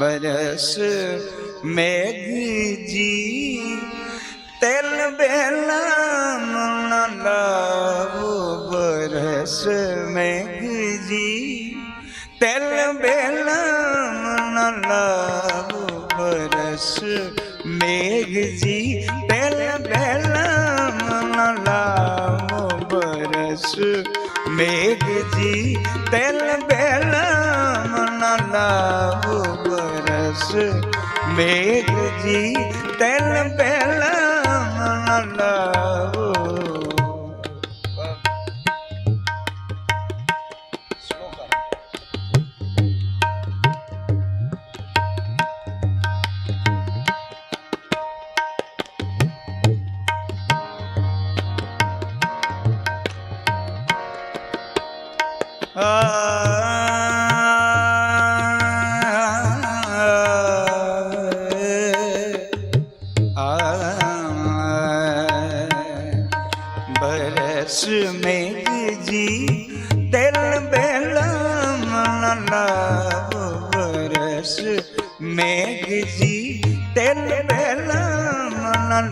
ਬਰਸ ਮੇਗੀ ਜੀ, ਤੇਲ ਬੇਲਾ ਨਾ ਲਾਵੋ ਬਰਸ ਮੇਗੀ ਜੀ, ਤੇਲ ਬੇਲਾ ਨਾ ਲਾਵੋ ਬਰਸ ਮੇਗ ਜੀ, ਤੇਲ ਬੇਲਾ ਨਾ ਲਾਵੋ ਬਰਸ ਮੇਗ ਜੀ ਮੇਘ ਜੀ ਤੈਨ ਬੈ ਦਿਲ ਬੇਲਮ ਲਾਭ ਵਰਸ ਮੇਘ ਜੀ ਦਿਲ ਬੇਲਮ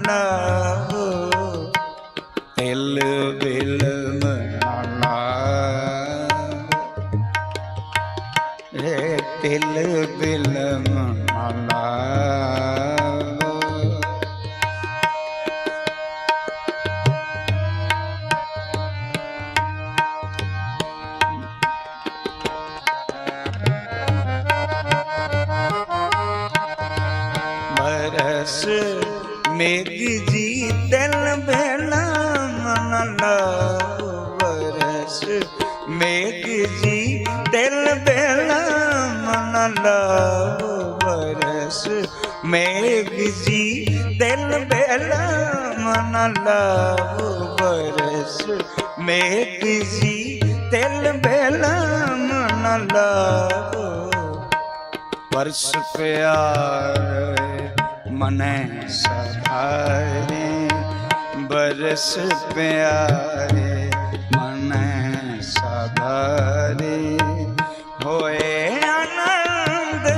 ਲਾਭ ਦਿਲ ਬੇਲਮ ਲਾਭ ਰੇ ਦਿਲ ਬੇਲ મેઘજી તેલ ભેલા મન વરસ મેઘજી તેલ ભેલા મન વરસ મેઘજી તેલ ભેલા મન વરસ મેઘજી તેલ ભેલા મન વરસ પ્યાર ਮਨੈ ਸਧਾਰੇ ਬਰਸ ਪਿਆਰੇ ਮਨੈ ਸਧਾਰੇ ਹੋਏ ਆਨੰਦ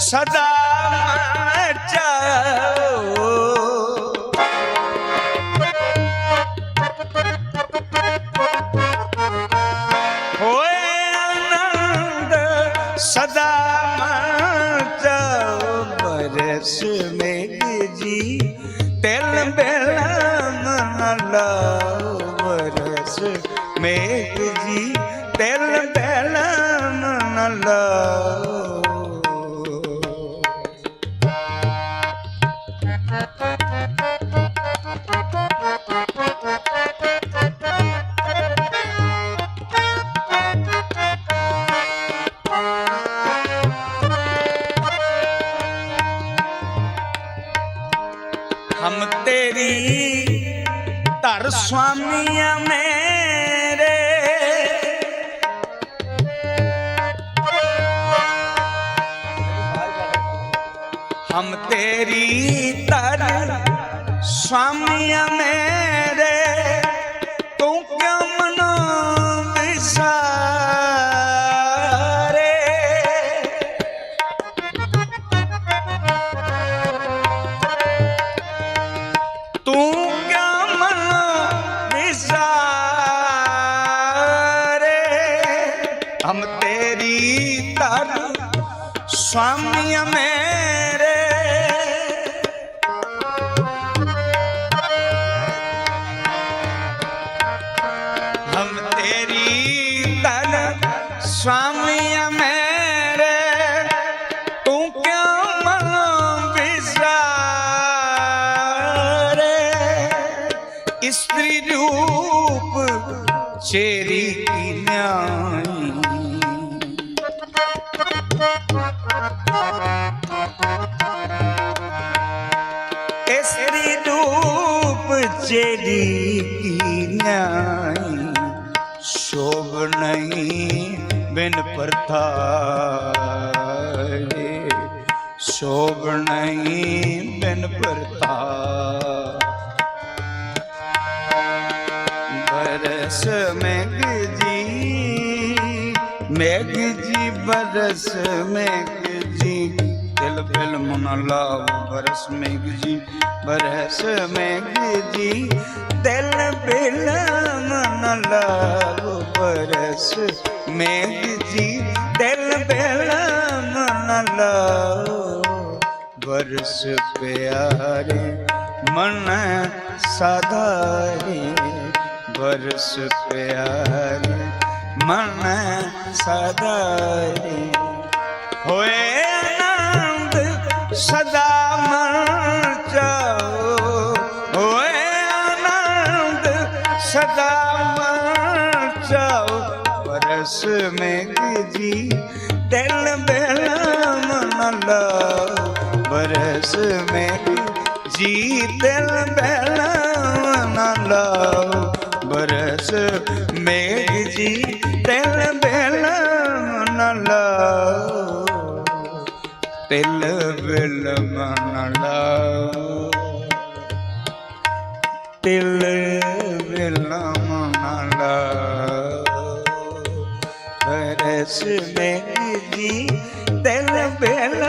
ਸਦਾ ਸਦਾ ਮਨ ਜਾਓ ਬਰਸ ਮੇ ਹਮ ਤੇਰੀ ਤਰ ਸਵਾਮੀਆ ਮੇਰੇ ਤੂੰ ਕਿਉਂ ਮਨੋ ਵਿਸਾਰੇ ਤੂੰ ਕਿਉਂ ਮਨੋ ਵਿਸਾਰੇ ਹਮ ਤੇਰੀ ਤਰ ਸਵਾਮੀਆ ਮੇਰੇ ਇਸਤਰੀ ਰੂਪ ਚੇਰੀ ਕੀ ਨਿਆਈ ਇਸਤਰੀ ਰੂਪ ਚੇਰੀ ਕੀ ਨਿਆਈ ਸ਼ੋਭ ਨਹੀਂ ਬਿਨ ਪਰਤਾਏ ਸ਼ੋਭ ਨਹੀਂ ਬਿਨ ਪਰਤਾਏ ਬਰਸ ਮੇਘ ਜੀ ਮੇਘ ਜੀ, ਬਰਸ ਮੇਘ ਜੀ। ਬਿਲ ਮਨ ਲਾਓ, ਬਰਸ ਮੇਘ ਜੀ, ਬਰਸ ਮੇਘ ਜੀ। ਦਿਲ ਬਿਲ ਮਨ ਲਾਵ ਬਰਸ ਮੇਘ ਜੀ। ਦਿਲ ਬਿਲ ਮਨ ਲਾਵ ਬਰਸ ਪਿਆਰੇ, ਮਨ ਸਦਾਰੇ ਬਰਸ ਪਿਆਰ ਮਨ ਸਦਾਰੇ ਹੋਏ ਆਨੰਦ ਸਦਾ ਮਨ ਚਾਓ। ਹੋਏ ਆਨੰਦ ਸਦਾ ਮਨ ਚਾਓ। ਬਰਸ ਮੇਘ ਜੀ ਦਿਲ ਬਿਲ ਮਨ ਲਾਓ। ਬਰਸ ਮੇਘ ਜੀ ਦਿਲ ਬਿਲ ਮਨ ਲਾਓ। ਬਰਸ ਮੇਘ ਜੀ ਦਿਲ ਬਿਲ ਮਨ ਲਾਓ ਤਿਲ ਬਿਲ ਮਨ ਲਾਓ ਤਿਲ ਬਿਲ ਮਨ ਲਾਓ ਬਰਸ ਮੇਘ ਜੀ ਦਿਲ ਬਿਲ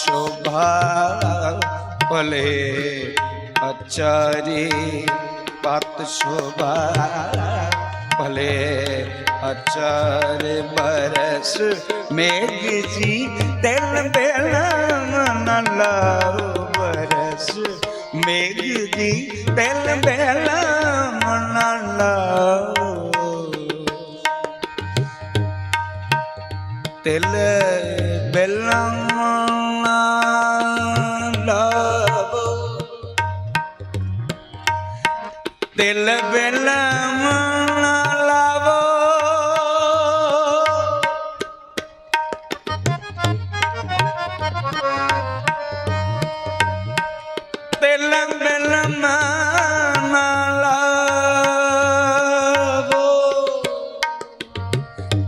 શોભા ભલે અચરી પત શોભા ભલે અચર બરસ મેઘજી તેલ બેલા લાવ બરસ મેઘજી તેલ બેલા મના લાવ தில்ல பெல்லாம் ਤਿਲ ਬੇਲਮ ਲਾਵੋ। ਤਿਲ ਬੇਲਮ ਲਾਵੋ।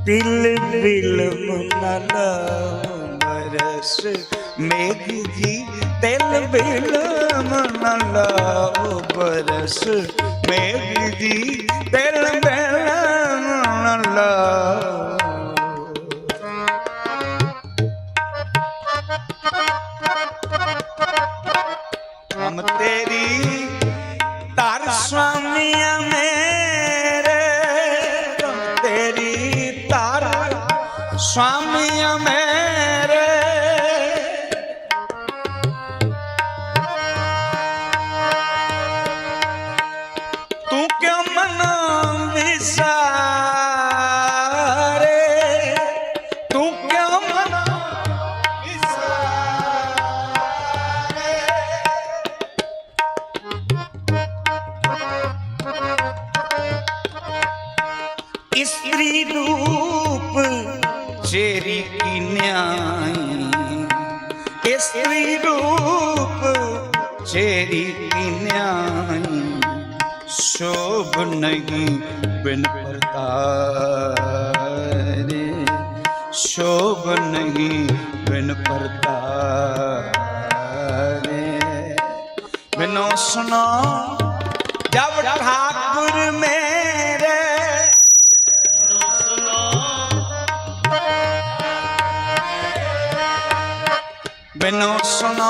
ਦਿਲ ਦਿਲ ਮਨ ਬਰਸ ਮੇਘ ਜੀ। ਤਿਲ ਦਿਲ ਮਨ ਬਰਸ ਮੇਘ ਜੀ ਦਿਲ ਦਿਲ ਚੇਰੀ ਇਸਤਰੀ ਰੂਪ ਚੇਰੀ ਕੀ ਸ਼ੋਭ ਨਹੀਂ ਬਿਨ ਪਰਤਾਰੇ। ਸ਼ੋਭ ਨਹੀਂ ਬਿਨ ਪਰਤਾਰੇ। ਬਿਨੋ ਸੁਨਾ ਜਬ ਠਾकुर ਮੇਰੇ ਤੈਨੂੰ ਸੁਣਾ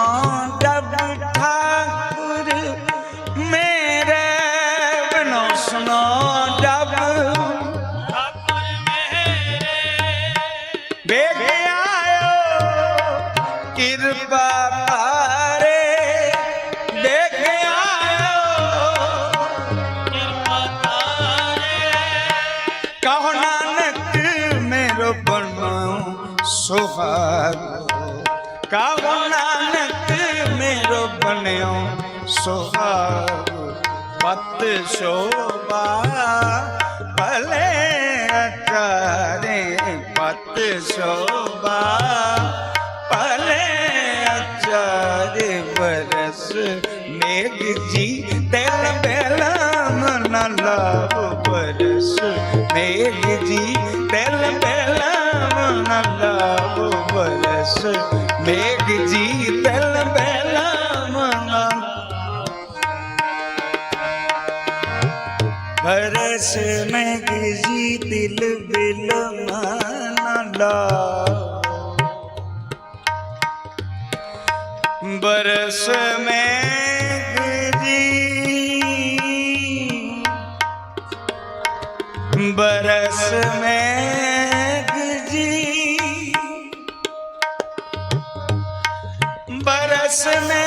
ਡਬ ਠਾਕੁਰ, ਮੇਰੇ ਬਨੋ ਸੁਣਾ ਡਬ ਠਾਕੁਰ ਮੇਰੇ ਵੇਖ ਆਇਓ, ਕਿਰਪਾ ਸੁਹਾਗ ਕਾਹ ਪਤ ਸ਼ੋਭਾ, ਭਲੇ ਅਚਾਰੇ, ਪਤ ਸ਼ੋਭਾ, ਭਲੇ ਅਚਾਰੇ ਬਰਸ ਮੇਘ ਜੀ, ਤੇਲ ਬੇਲਾ ਮਨ ਲਾਭ ਬਰਸ ਮੇਘ ਜੀ, ਤੇਲ ਬੇਲਾ ਮਨ ਲਾਭ ਬਰਸ ਮੇਘ बरस में किसी दिल बिल माना बरस में गिरी बरस में गिरी बरस में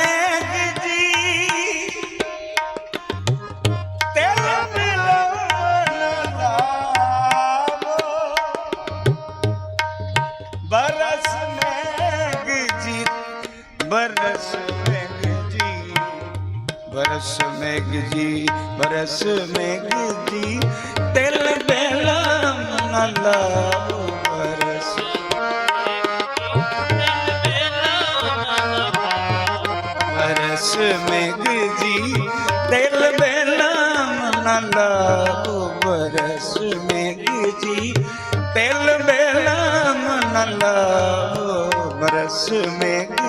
ਬਰਸ ਮੇਗ ਜੀ, ਬਰਸ ਮੇਗ ਜੀ। ਤਿਲ ਬੇਲਾ ਮਨ ਲਾਓ ਬਰਸ। ਬਰਸ ਮੇਗ ਜੀ, ਤਿਲ ਬੇਲਾ ਮਨ ਲਾਓ ਬਰਸ ਮੇਗ ਜੀ।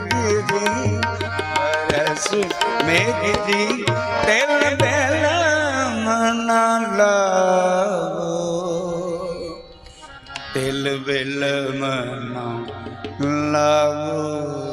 મેઘજી રસ મેઘજી તેલ બેલ મના લાવો તેલ બેલ મના લાવો